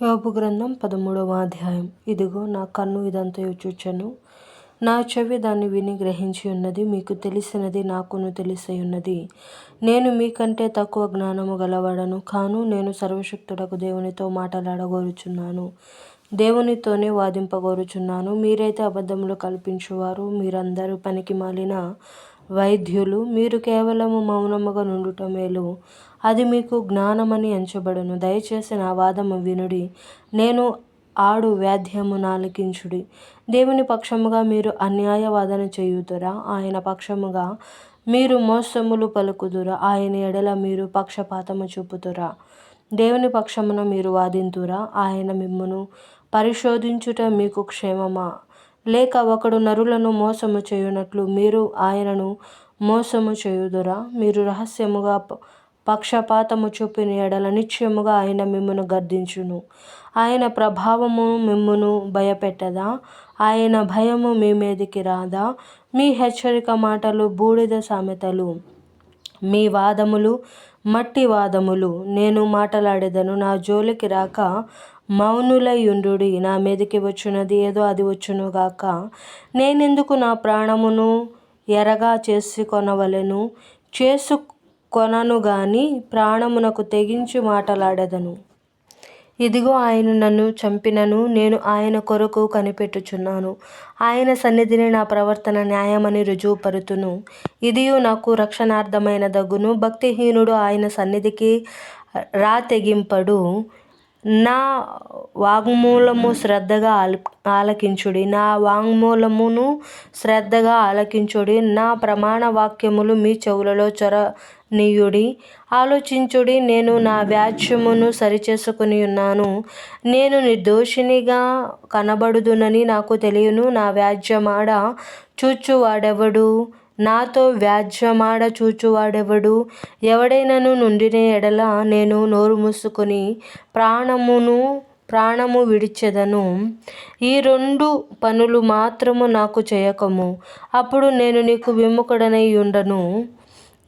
యోపు గ్రంథం పదమూడవ అధ్యాయం. ఇదిగో నా కన్ను ఇదంతయు చూచెను నా చెవి దాన్ని విని గ్రహించి ఉన్నది మీకు తెలిసినది నాకును తెలిసి ఉన్నది. నేను మీకంటే తక్కువ జ్ఞానము గలవాడను కాను నేను సర్వశక్తుడకు దేవునితో మాట్లాడగోరుచున్నాను. దేవునితోనే వాదింపగోరుచున్నాను. మీరైతే అబద్ధములు కల్పించువారు మీరందరూ పనికి మాలిన వైద్యులు మీరు కేవలము మౌనముగా నుండుట మేలు. అది మీకు జ్ఞానమని ఎంచబడును. దయచేసి నా వాదము వినుడి. నేను ఆడు వ్యాధ్యము నాలకించుడి దేవుని పక్షముగా మీరు అన్యాయవాదన చేయుదురా. ఆయన పక్షముగా మీరు మోసములు పలుకుదురా. ఆయన ఎడల మీరు పక్షపాతము చూపుతురా దేవుని పక్షమున మీరు వాదింతురా ఆయన మిమ్మును పరిశోధించుట మీకు క్షేమమా? లేక ఒకడు నరులను మోసము చేయునట్లు మీరు ఆయనను మోసము చేయుదురా. మీరు రహస్యముగా పక్షపాతము చూపిన ఎడల నిశ్చయముగా ఆయన మిమ్మను గర్దించును ఆయన ప్రభావము మిమ్మును భయపెట్టదా? ఆయన భయము మీ మీదికి రాదా? మీ హెచ్చరిక మాటలు బూడిద సామెతలు. మీ వాదములు మట్టి వాదములు. నేను మాట్లాడేదను నా జోలికి రాక మౌనులయుండు నా మీదకి వచ్చినది ఏదో అది వచ్చునుగాక. నేనెందుకు నా ప్రాణమును ఎరగా చేసుకొనవలెను చేసుకొనను గాని ప్రాణమునకు తెగించి మాట్లాడదను. ఇదిగో ఆయన నన్ను చంపినను నేను ఆయన కొరకు కనిపెట్టుచున్నాను. ఆయన సన్నిధిని నా ప్రవర్తన న్యాయమని రుజువుపరుతును. ఇదియు నాకు రక్షణార్థమైన దగును భక్తిహీనుడు ఆయన సన్నిధికి రాతెగింపడు. నా వాగ్మూలము శ్రద్ధగా ఆలి ఆలకించుడి. నా వాంగ్మూలమును శ్రద్ధగా ఆలకించుడి. నా ప్రమాణ వాక్యములు మీ చెవులలో చొరనీయుడి. ఆలోచించుడి నేను నా వ్యాజ్యమును సరిచేసుకుని ఉన్నాను. నేను నిర్దోషినిగా కనబడుదునని నాకు తెలియను. నా వ్యాజ్యమాడ చూచువాడెవడు? నాతో వ్యాజ్యమాడ చూచువాడెవడు? ఎవడైనను నుండిన ఎడల నేను నోరు మూసుకొని ప్రాణమును ప్రాణము విడిచెదను. ఈ రెండు పనులు మాత్రము నాకు చేయకము. అప్పుడు నేను నీకు విముఖుడనై ఉండను.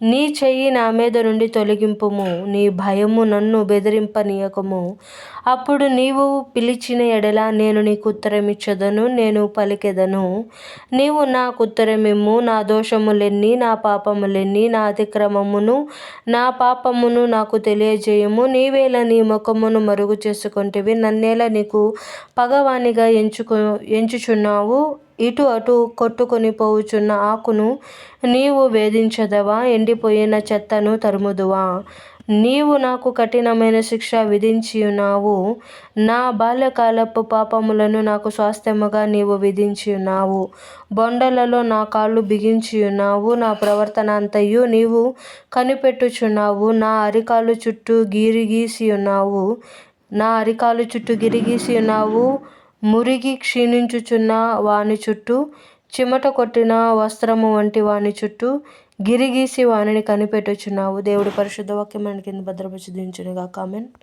నీ చెయ్యి నా మీద నుండి తొలగింపుము నీ భయము నన్ను బెదిరింపనీయకము. అప్పుడు నీవు పిలిచిన ఎడల నేను నీకు ఉత్తరమిచ్చదను నేను పలికెదను. నీవు నాకు ఉత్తరమిమ్ము నా దోషములెన్ని నా పాపములెన్ని నా అతిక్రమమును నా పాపమును నాకు తెలియజేయము. నీవేళ నీ ముఖమును మరుగు చేసుకుంటేవి నన్నేలా నీకు పగవానిగా ఎంచుకో ఎంచుచున్నావు. ఇటు అటు కొట్టుకొని పోవుచున్న ఆకును నీవు వేధించదవా? ఎండిపోయిన చెత్తను తరుముదువా? నీవు నాకు కఠినమైన శిక్ష విధించి ఉన్నావు నా బాల్యకాలపు పాపములను నాకు స్వాస్థ్యముగా నీవు విధించి ఉన్నావు బొండలలో నా కాళ్ళు బిగించి ఉన్నావు నా ప్రవర్తన అంతయు నీవు కనిపెట్టుచున్నావు. నా అరికాలు చుట్టూ గిరిగీసి ఉన్నావు నా అరికాలు చుట్టూ గిరిగీసి ఉన్నావు మురిగి క్షీణించుచున్న వాని చుట్టూ చిమట కొట్టిన వస్త్రము వంటి వాని చుట్టూ గిరిగీసి వానిని కనిపెట్టుచున్నావు. దేవుడు పరిశుద్ధ వాక్యం కింద భద్రపరిచి దించునుగా కామెంట్